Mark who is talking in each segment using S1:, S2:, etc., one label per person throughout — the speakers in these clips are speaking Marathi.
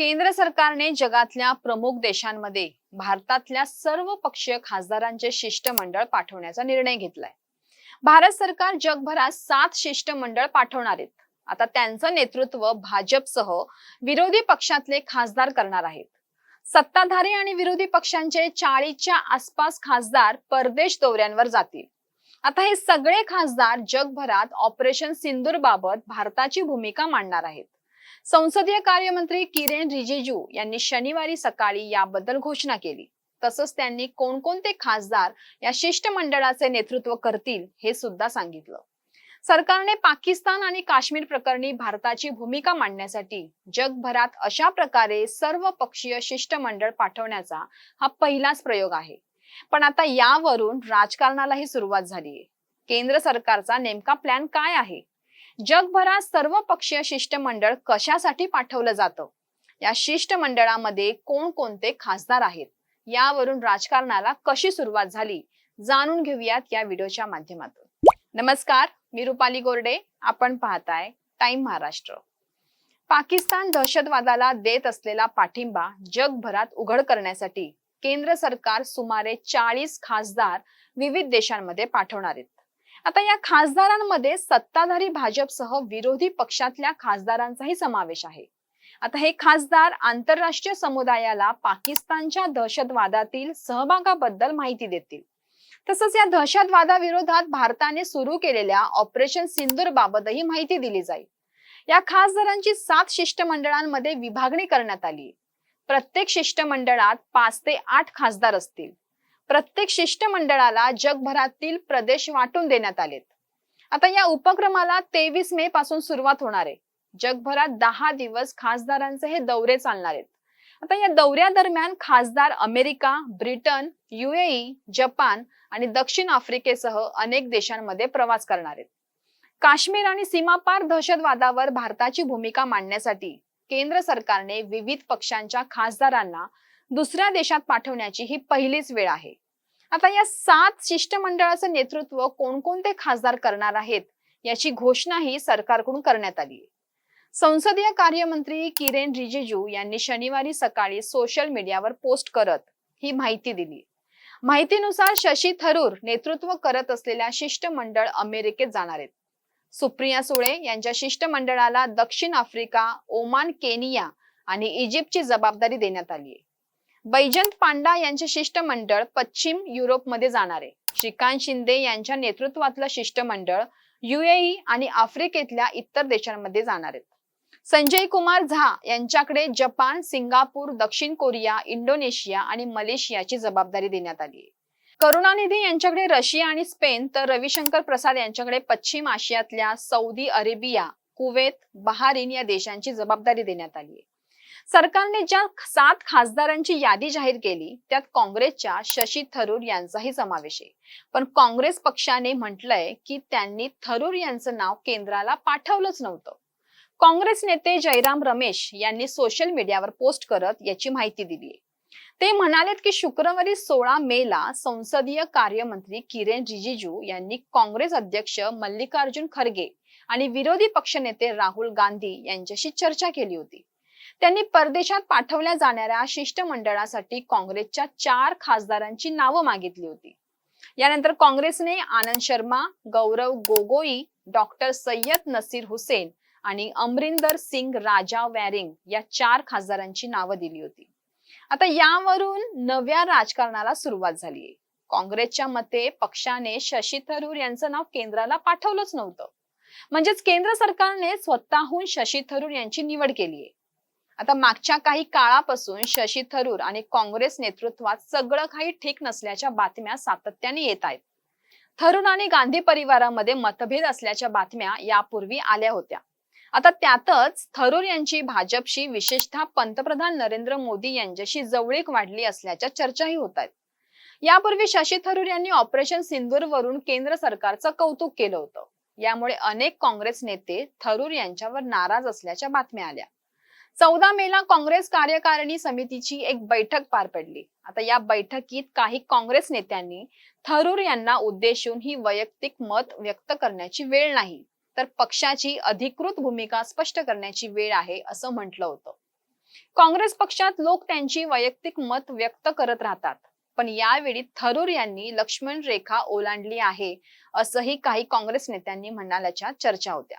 S1: केंद्र सरकारने जगातल्या प्रमुख देशांमध्ये भारतातल्या सर्व पक्षीय खासदारांचे शिष्टमंडळ पाठवण्याचा निर्णय घेतलाय. भारत सरकार जगभरात सात शिष्टमंडळ पाठवणार आहेत. आता त्यांचं नेतृत्व भाजपसह विरोधी पक्षातले खासदार करणार आहेत. सत्ताधारी आणि विरोधी पक्षांचे चाळीसच्या आसपास खासदार परदेश दौऱ्यांवर जातील. आता हे सगळे खासदार जगभरात ऑपरेशन सिंदूर बाबत भारताची भूमिका मांडणार आहेत. संसदीय कार्यमंत्री किरेन रिजिजू यांनी शनिवारी सकाळी याबद्दल घोषणा केली. तसंच त्यांनी कोणकोणते खासदार या शिष्टमंडळाचे नेतृत्व करतील हे सुद्धा सांगितलं. सरकारने पाकिस्तान आणि काश्मीर प्रकरणी भारताची भूमिका मांडण्यासाठी जगभरात अशा प्रकारे सर्व पक्षीय शिष्टमंडळ पाठवण्याचा हा पहिलाच प्रयोग आहे. पण आता यावरून राजकारणालाही सुरुवात झालीये. केंद्र सरकारचा नेमका प्लॅन काय आहे? जगभरात सर्व पक्षीय शिष्टमंडळ कशासाठी पाठवलं जातं? या शिष्टमंडळामध्ये कोणकोणते खासदार आहेत? यावरून राजकारणाला कशी सुरुवात झाली? जाणून घेऊयात या व्हिडिओच्या माध्यमातून. नमस्कार मी रुपाली गोरडे. आपण पाहताय टाइम महाराष्ट्र. पाकिस्तान दहशतवादाला देत असलेला पाठिंबा जगभरात उघड करण्यासाठी केंद्र सरकार सुमारे चाळीस खासदार विविध देशांमध्ये पाठवणार आहेत. आता या खासदारांमध्ये सत्ताधारी भाजपसह विरोधी पक्षातल्या खासदारांचाही समावेश आहे. आता हे खासदार आंतरराष्ट्रीय समुदायाला पाकिस्तानच्या दहशतवादातील सहभागाबद्दल माहिती देतील. तसंच या दहशतवादाविरोधात भारताने सुरू केलेल्या ऑपरेशन सिंदूर बाबतही माहिती दिली जाईल. या खासदारांची सात शिष्टमंडळांमध्ये विभागणी करण्यात आली. प्रत्येक शिष्टमंडळात पाच ते आठ खासदार असतील. प्रत्येक शिष्टमंडळाला जगभरातील प्रदेश वाटून देण्यात आलेत. आता या उपक्रमाला तेवीस मे पासून सुरुवात होणार आहे. जगभरात दहा दिवस खासदारांचे हे दौरे चालणार आहेत. आता या दौऱ्यादरम्यान खासदार अमेरिका ब्रिटन युएई जपान आणि दक्षिण आफ्रिकेसह अनेक देशांमध्ये प्रवास करणार आहेत. काश्मीर आणि सीमापार दहशतवादावर भारताची भूमिका मांडण्यासाठी केंद्र सरकारने विविध पक्षांच्या खासदारांना दुसऱ्या देशात पाठवण्याची ही पहिलीच वेळ आहे. आता या सात शिष्टमंडळाचं नेतृत्व कोणकोणते खासदार करणार आहेत याची घोषणाही सरकारकडून करण्यात आली संसदीय कार्यमंत्री किरेन रिजिजू यांनी शनिवारी सकाळी सोशल मीडियावर पोस्ट करत ही माहिती दिली. माहितीनुसार शशी थरूर नेतृत्व करत असलेल्या शिष्टमंडळ अमेरिकेत जाणार आहेत. सुप्रिया सुळे यांच्या शिष्टमंडळाला दक्षिण आफ्रिका ओमान केनिया आणि इजिप्तची जबाबदारी देण्यात आली आहे. बैजंत पांडा यांचे शिष्टमंडळ पश्चिम युरोपमध्ये जाणार आहे. श्रीकांत शिंदे यांच्या नेतृत्वातलं शिष्टमंडळ युएई आणि आफ्रिकेतल्या इतर देशांमध्ये जाणार आहेत संजय कुमार झा यांच्याकडे जपान सिंगापूर दक्षिण कोरिया इंडोनेशिया आणि मलेशियाची जबाबदारी देण्यात आली आहे. करुणानिधी यांच्याकडे रशिया आणि स्पेन तर रविशंकर प्रसाद यांच्याकडे पश्चिम आशियातल्या सौदी अरेबिया कुवेत बहारीन या देशांची जबाबदारी देण्यात आली आहे. सरकारने ज्या सात खासदारांची यादी जाहीर केली त्यात काँग्रेसच्या शशी थरूर यांचाही समावेश आहे. पण काँग्रेस पक्षाने म्हटलंय की त्यांनी थरूर यांचं नाव केंद्राला पाठवलंच नव्हतं. काँग्रेस नेते जयराम रमेश यांनी सोशल मीडियावर पोस्ट करत याची माहिती दिली ते म्हणालेत की शुक्रवारी सोळा मे ला संसदीय कार्यमंत्री किरेन रिजिजू यांनी काँग्रेस अध्यक्ष मल्लिकार्जुन खरगे आणि विरोधी पक्षनेते राहुल गांधी यांच्याशी चर्चा केली होती. त्यांनी परदेशात पाठवल्या जाणाऱ्या शिष्टमंडळासाठी काँग्रेसच्या चार खासदारांची नावं मागितली होती. यानंतर काँग्रेसने आनंद शर्मा गौरव गोगोई डॉक्टर सय्यद नसीर हुसेन आणि अमरिंदर सिंग राजा वॅरिंग या चार खासदारांची नावं दिली होती. आता यावरून नव्या राजकारणाला सुरुवात झालीये काँग्रेसच्या मते पक्षाने शशी थरूर यांचं नाव केंद्राला पाठवलंच नव्हतं. म्हणजेच केंद्र सरकारने स्वतःहून शशी थरूर यांची निवड केली आहे. आता मागच्या काही काळापासून शशी थरूर आणि काँग्रेस नेतृत्वात सगळं काही ठीक नसल्याच्या बातम्या सातत्याने येत आहेत. थरूर आणि गांधी परिवारामध्ये मतभेद असल्याच्या बातम्या यापूर्वी आल्या होत्या. आता त्यातच थरूर यांची भाजपशी विशेषतः पंतप्रधान नरेंद्र मोदी यांच्याशी जवळीक वाढली असल्याच्या चर्चाही होत आहेत. यापूर्वी शशी थरूर यांनी ऑपरेशन सिंदूर वरून केंद्र सरकारचं कौतुक केलं होतं. यामुळे अनेक काँग्रेस नेते थरूर यांच्यावर नाराज असल्याच्या बातम्या आल्या. चौदा मेला काँग्रेस कार्यकारिणी समितीची एक बैठक पार पडली. आता या बैठकीत काही काँग्रेस नेत्यांनी थरूर यांना उद्देशून ही वैयक्तिक मत व्यक्त करण्याची वेळ नाही तर पक्षाची अधिकृत भूमिका स्पष्ट करण्याची वेळ आहे असं म्हटलं होतं. काँग्रेस पक्षात लोक त्यांची वैयक्तिक मत व्यक्त करत राहतात पण यावेळी थरूर यांनी लक्ष्मण रेखा ओलांडली आहे असंही काही काँग्रेस नेत्यांनी म्हणाल्याच्या चर्चा होत्या.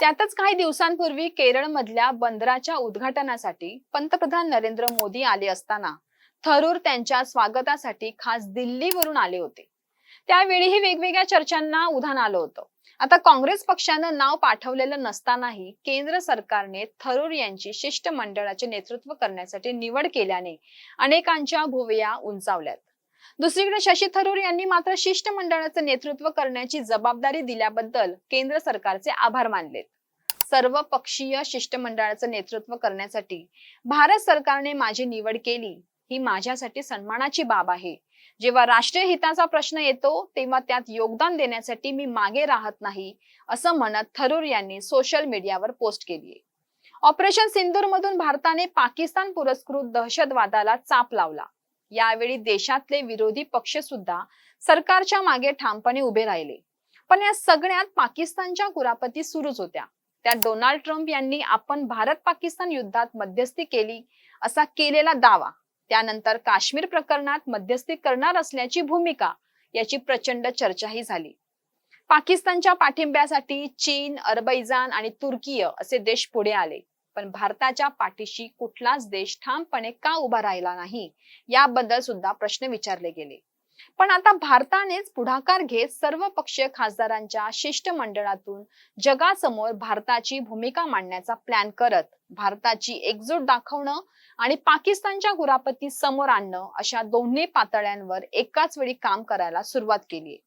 S1: त्यातच काही दिवसांपूर्वी केरळमधल्या बंदराच्या उद्घाटनासाठी पंतप्रधान नरेंद्र मोदी आले असताना थरूर त्यांच्या स्वागतासाठी खास दिल्लीवरून आले होते. त्यावेळीही वेगवेगळ्या चर्चांना उधाण आलं होतं. आता काँग्रेस पक्षानं नाव पाठवलेलं नसतानाही केंद्र सरकारने थरूर यांची शिष्टमंडळाचे नेतृत्व करण्यासाठी निवड केल्याने अनेकांच्या भुवया उंचावल्यात. दुसरीकडे शशी थरूर यांनी मात्र शिष्टमंडळाचं नेतृत्व करण्याची जबाबदारी दिल्याबद्दल केंद्र सरकारचे आभार मानलेत. सर्व पक्षीय शिष्टमंडळाचं नेतृत्व करण्यासाठी भारत सरकारने माझी निवड केली ही माझ्यासाठी सन्मानाची बाब आहे. जेव्हा राष्ट्रीय हिताचा प्रश्न येतो तेव्हा त्यात योगदान देण्यासाठी मी मागे राहत नाही असं म्हणत थरूर यांनी सोशल मीडियावर पोस्ट केली ऑपरेशन सिंदूर मधून भारताने पाकिस्तान पुरस्कृत दहशतवादाला चाप लावला. यावेळी देशातले विरोधी पक्ष सुद्धा सरकारच्या मागे ठामपणे उभे राहिले. पण या सगळ्यात पाकिस्तानच्या कुरापती सुरूच होत्या. त्यात डोनाल्ड ट्रम्प यांनी आपण भारत पाकिस्तान युद्धात मध्यस्थी केली असा केलेला दावा. त्यानंतर काश्मीर प्रकरणात मध्यस्थी करणार असल्याची भूमिका याची प्रचंड चर्चाही झाली. पाकिस्तानच्या पाठिंब्यासाठी चीन अरबैजान आणि तुर्कीय असे देश पुढे आले. पण भारताच्या पाठीशी कुठलाच देश ठामपणे का उभा राहिला नाही? याबद्दल सुद्धा प्रश्न विचारले गेले. पण आता भारतानेच पुढाकार घेत सर्व पक्षीय खासदारांच्या शिष्टमंडळातून जगासमोर भारताची भूमिका मांडण्याचा प्लॅन करत भारताची एकजूट दाखवणं आणि पाकिस्तानच्या गुरापती समोर आणणं अशा दोन्ही पातळ्यांवर एकाच वेळी काम करायला सुरुवात केली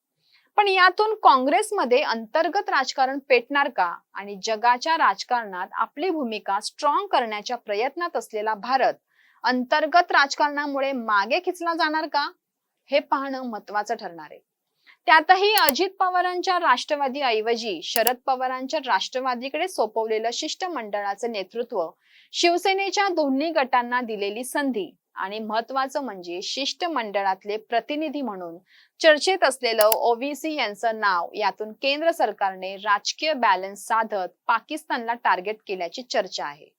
S1: पण यातून काँग्रेसमध्ये अंतर्गत राजकारण पेटणार का? आणि जगाच्या राजकारणात आपली भूमिका स्ट्रॉंग करण्याच्या प्रयत्नात असलेला भारत अंतर्गत राजकारणामुळे मागे खिचला जाणार का? हे पाहणं महत्वाचं ठरणार आहे. त्यातही अजित पवारांच्या राष्ट्रवादी ऐवजी शरद पवारांच्या राष्ट्रवादीकडे सोपवलेलं शिष्टमंडळाचं नेतृत्व शिवसेनेच्या दोन्ही गटांना दिलेली संधी आणि महत्वाचं म्हणजे शिष्टमंडळातले प्रतिनिधी म्हणून चर्चेत असलेलं ओबीसी यांचं नाव यातून केंद्र सरकारने राजकीय बॅलन्स साधत पाकिस्तानला टार्गेट केल्याची चर्चा आहे.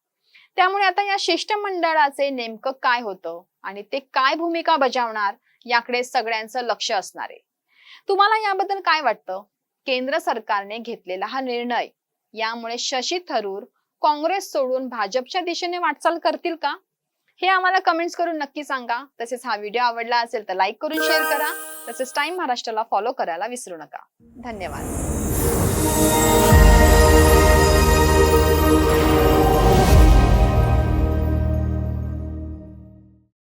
S1: त्यामुळे आता या शिष्टमंडळाचे नेमकं काय होतं आणि ते काय भूमिका बजावणार याकडे सगळ्यांचं लक्ष असणार आहे. तुम्हाला याबद्दल काय वाटतं? केंद्र सरकारने घेतलेला हा निर्णय यामुळे शशी थरूर काँग्रेस सोडून भाजपच्या दिशेने वाटचाल करतील का? हे आम्हाला कमेंट्स करून नक्की सांगा. तसेच हा व्हिडिओ आवडला असेल तर लाईक करून शेअर करा. तसेच टाइम महाराष्ट्राला फॉलो करायला विसरू नका. धन्यवाद.